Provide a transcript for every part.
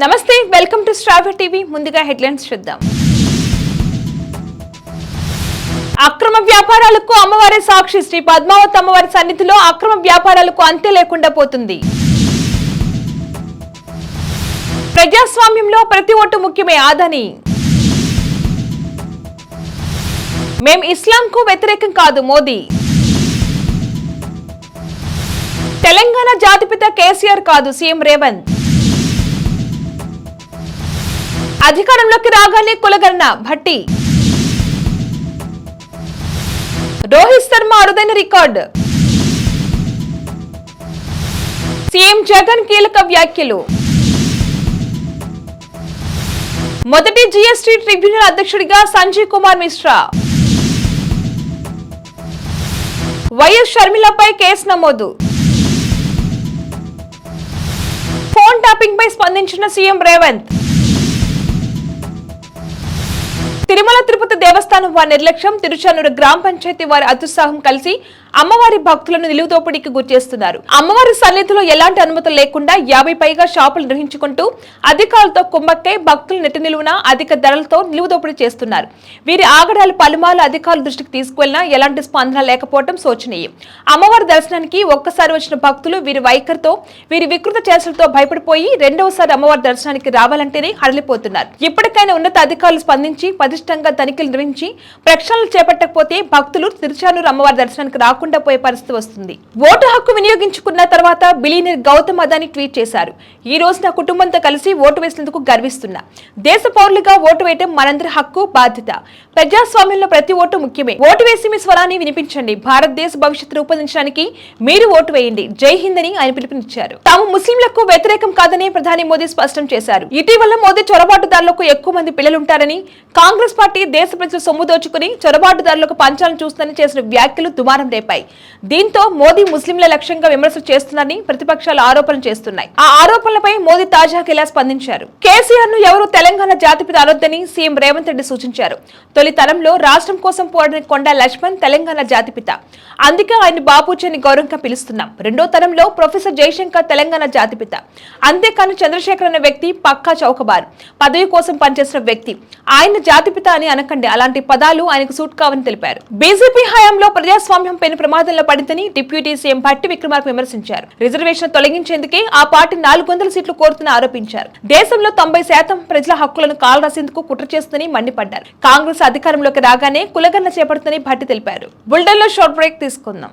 నమస్తే welcome to స్ట్రాబర్ TV. ముందుగా హెడ్లైన్స్ చూద్దాం. అక్రమ వ్యాపారాలకు అమ్మవారి సాక్షి. శ్రీ పద్మావతి అమ్మవారి సన్నిధిలో అక్రమ వ్యాపారాలకు అంతే లేకుండా పోతుంది. ప్రజాస్వామ్యంలో ప్రతి ఓటు ముఖ్యమే ఆదని. మేం ఇస్లాంకు వ్యతిరేకం కాదు మోదీ. తెలంగాణ జాతిపిత కేసీఆర్ కాదు సీఎం రేవంత్. అధికారంలోకి రాగానే కులగన్న భట్టి. రోహిత్ శర్మ అరుదైన రికార్డు. సీఎం జగన్ కీలక వ్యాఖ్యలు. మొదటి జీఎస్టీ ట్రిబ్యునల్ అధ్యక్షుడిగా సంజయ్ కుమార్ మిశ్రా. వైఎస్ షర్మిలపై కేసు నమోదు. ఫోన్ ట్యాపింగ్ పై స్పందించిన సీఎం రేవంత్. తిరుమల తిరుపతి దేవస్థానం వారి నిర్లక్ష్యం తిరుచానూరు గ్రామ పంచాయతీ వారి అత్యుత్సాహం కలిసి అమ్మవారి భక్తులను నిలువుదోపిడీకి గురిచేస్తున్నారు. అమ్మవారి సన్నిధిలో ఎలాంటి అనుమతులు లేకుండా యాభై పైగా షాపులు నిర్వహించుకుంటూ అధికారులతో కుమ్మక్కై భక్తులు నెట్టి నిలువున అధిక ధరలతో నిలువుదోపిడీ చేస్తున్నారు. వీరి ఆగడాలు పలుమార్లు అధికారుల దృష్టికి తీసుకువెళ్ళినా ఎలాంటి స్పందన లేకపోవడం శోచనీయం. అమ్మవారి దర్శనానికి ఒక్కసారి వచ్చిన భక్తులు వీరి వైఖరితో వీరి వికృత చేష్టలతో భయపడిపోయి రెండవసారి అమ్మవారి దర్శనానికి రావాలంటేనే హడలిపోతున్నారు. ఇప్పటికైనా ఉన్నత అధికారులు స్పందించి పటిష్టంగా తనిఖీలు నిర్వహించి ప్రక్షాళనలు చేపట్టకపోతే భక్తులు తిరుచానూరు అమ్మవారి దర్శనానికి రాకుండా పోయే పరిస్థితి వస్తుంది. ఓటు హక్కు వినియోగించుకున్న తర్వాత బిలీనియర్ గౌతమ్ అదాని ట్వీట్ చేశారు. ఈ రోజు నా కుటుంబంతో కలిసి ఓటు వేసినందుకు గర్విస్తున్నా. దేశ పౌరులుగా ఓటు వేయటం మనందరి హక్కు బాధ్యత. ప్రజాస్వామ్యంలో ప్రతి ఓటు ముఖ్యమే. ఓటు వేసి మీ స్వరాన్ని వినిపించండి. భారతదేశ భవిష్యత్తు రూపొందించడానికి మీరు ఓటు వేయండి. జై హింద్ అని ఆయన పిలుపునిచ్చారు. తాము ముస్లింలకు వ్యతిరేకం కాదని ప్రధాని మోదీ స్పష్టం చేశారు. ఇటీవల మోదీ చొరబాటుదారులకు ఎక్కువ మంది పిల్లలుంటారని కాంగ్రెస్ పార్టీ దేశ ప్రజలు సొమ్ము దోచుకుని చొరబాటుదారులకు పంచాలను చూస్తుందని చేసిన వ్యాఖ్యలు దుమారం రేపాయి. దీంతో మోదీ ముస్లింల లక్ష్యంగా విమర్శలు చేస్తున్నారని ప్రతిపక్షాలు ఆరోపణలు చేస్తున్నాయి. ఆ ఆరోపణలపై మోదీ తాజాగా ఇలా స్పందించారు. కేసీఆర్ను ఎవరు తెలంగాణ జాతిపిత అనొద్దని సీఎం రేవంత్ రెడ్డి సూచించారు. తొలి తరంలో రాష్ట్రం కోసం పోరాడిన కొండా లక్ష్మణ్ తెలంగాణ జాతిపిత అందుకే ఆయన బాపూజీ అని గౌరవంగా పిలుస్తున్నాం. రెండో తరంలో ప్రొఫెసర్ జయశంకర్ తెలంగాణ జాతిపిత అంతేకాని చంద్రశేఖర్ అనే వ్యక్తి పక్కా చౌకబార్. పదవి కోసం పనిచేసిన వ్యక్తి. ఆయన కల్పిత అని అనకండి. అలాంటి పదాలు ఆయనకు సూట్ కావని తెలిపారు. బీజేపీ హయాంలో ప్రజాస్వామ్యం పైన ప్రమాదంలో పడిందని డిప్యూటీ సీఎం భట్టి విక్రమార్క విమర్శించారు. రిజర్వేషన్ తొలగించేందుకే ఆ పార్టీ నాలుగు వందల సీట్లు కోరుతున్న ఆరోపించారు. దేశంలో తొంభై శాతం ప్రజల హక్కులను కాలరాసేందుకు కుట్ర చేస్తుందని మండిపడ్డారు. కాంగ్రెస్ అధికారంలోకి రాగానే కులగన్న చేపడుతుందని భట్టి తెలిపారు. బుల్డెన్లో షార్ట్ బ్రేక్ తీసుకుందాం.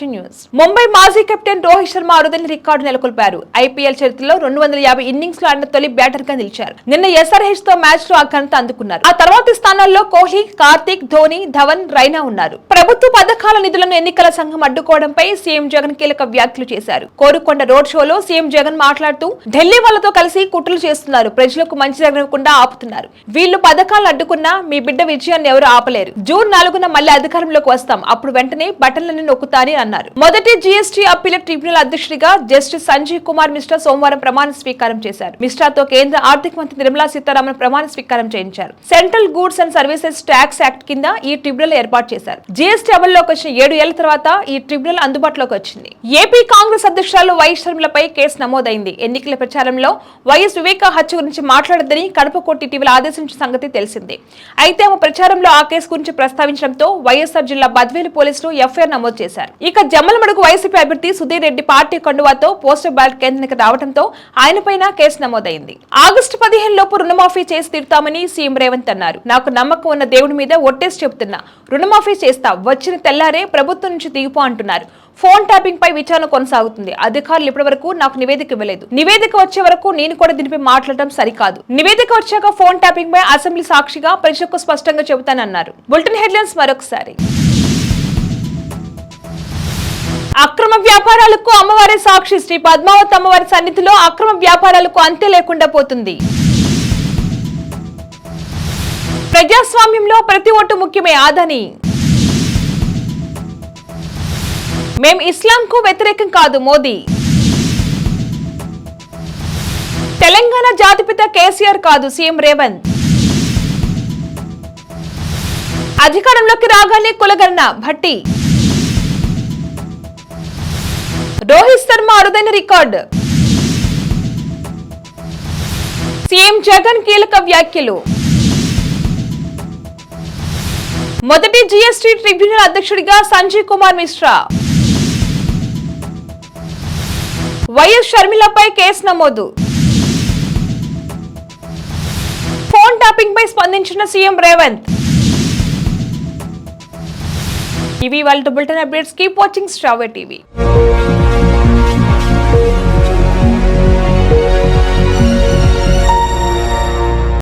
To news. ముంబై మాజీ కెప్టెన్ రోహిత్ శర్మ అరుదైన రికార్డు నెలకొల్పారు. ఐపీఎల్ చరిత్రలో రెండు వందల యాభై ఇన్నింగ్స్లో ఆడిన తొలి బ్యాటర్గా నిలిచారు. నిన్న ఎస్ఆర్హెచ్తో మ్యాచ్లో ఆ ఘనత అందుకున్నారు. ఆ తర్వాతి స్థానాల్లో కోహ్లీ కార్తిక్ ధోని ధవన్ రైనా ఉన్నారు. ప్రభుత్వ పథకాల నిధులను ఎన్నికల సంఘం అడ్డుకోవడంపై సీఎం జగన్ కీలక వ్యాఖ్యలు చేశారు. కోరుకొండ రోడ్ షోలో సీఎం జగన్ మాట్లాడుతూ ఢిల్లీ వాళ్ళతో కలిసి కుట్రలు చేస్తున్నారు. ప్రజలకు మంచి జరగకుండా ఆపుతున్నారు. వీళ్ళు పథకాలను అడ్డుకున్నా మీ బిడ్డ విజయాన్ని ఎవరు ఆపలేరు. జూన్ నాలుగున మళ్ళీ అధికారంలోకి వస్తాం. అప్పుడు వెంటనే బటన్లను నొక్కుతాని అన్నారు. మొదటి జీఎస్టీ అప్పీల ట్రిబ్యునల్ అధ్యక్షుడిగా జస్టిస్ సంజీవ్ కుమార్ మిశ్రా సోమవారం ప్రమాణ స్వీకారం చేశారు. మిశ్రాతో కేంద్ర ఆర్థిక మంత్రి నిర్మలా సీతారామన్ ప్రమాణ స్వీకారం చేయించారు. Central goods and services tax act కింద ఈ ట్రిబ్యునల్ ఏర్పాటు చేశారు. జీఎస్టీ అమల్లోకి వచ్చిన ఏడు ఏళ్ళ తర్వాత ఈ ట్రిబ్యునల్ అందుబాటులోకి వచ్చింది. ఏపీ కాంగ్రెస్ అధ్యక్షురాలు వైఎస్ షర్మిలపై కేసు నమోదైంది. ఎన్నికల ప్రచారంలో వైఎస్ వివేక హత్య గురించి మాట్లాడద్దని కడప కోర్టు ఇటీవల ఆదేశించిన సంగతి తెలిసిందే. అయితే ఆమె ప్రచారంలో ఆ కేసు గురించి ప్రస్తావించడంతో వైఎస్ఆర్ జిల్లా బద్వేలు పోలీసులు ఎఫ్ఐఆర్ నమోదు చేశారు. ఇక జమ్మలమడుగు వైసీపీ అభ్యర్థి సుధీర్ రెడ్డి పార్టీ కండువాతో పోస్టర్ బ్యాలెట్ కేంద్రానికి రావడంతో ఆయనపైన కేసు నమోదైంది. ఆగస్టు పదిహేను లోపు రుణమాఫీ చేసి తీరుతామని సీఎం రేవంత్ అన్నారు. నాకు నమ్మకం ఉన్న దేవుడి మీద ఒట్టేసి చెబుతున్నా. రుణమాఫీ చేస్తా వచ్చిన తెల్లారే ప్రభుత్వం నుంచి దిగిపో అంటున్నారు. ఫోన్ ట్యాపింగ్ పై విచారణ కొనసాగుతుంది. అధికారులు ఇప్పటి వరకు నాకు నివేదిక ఇవ్వలేదు. నివేదిక వచ్చే వరకు నేను కూడా దీనిపై మాట్లాడడం సరికాదు. నివేదిక వచ్చాక ఫోన్ ట్యాపింగ్ పై అసెంబ్లీ సాక్షిగా ప్రజలకు స్పష్టంగా చెబుతానన్నారు. బులెటిన్ హెడ్లైన్స్ మరొకసారి. అక్రమ వ్యాపారాలకు అమ్మవారి సాక్షి. శ్రీ పద్మావతి అమ్మవారి సన్నిధిలో అక్రమ వ్యాపారాలకు అంతే లేకుండా పోతుంది. ప్రజాస్వామ్యంలో ప్రతి ఓటు ముఖ్యమే ఆదని. మేం ఇస్లాంకు వ్యతిరేకం కాదు మోదీ. తెలంగాణ జాతిపిత కేసీఆర్ కాదు సీఎం రేవంత్. అధికారంలోకి రాగానే కులగణన భట్టి. రోహిత్ శర్మ అరుదైన రికార్డు. సీఎం జగన్ కీలక వ్యాఖ్యలు. మొదటి జీఎస్టీ ట్రిబ్యునల్ అధ్యక్షుడిగా సంజయ్ కుమార్ మిశ్రా. వైఎస్ షర్మిలపై కేసు నమోదు. ఫోన్ టాపింగ్ పై స్పందించిన సీఎం రేవంత్. ఇవి వాళ్ళ బులెటిన్ అప్డేట్స్. కీప్ వాచింగ్ స్ట్రావే టీవీ.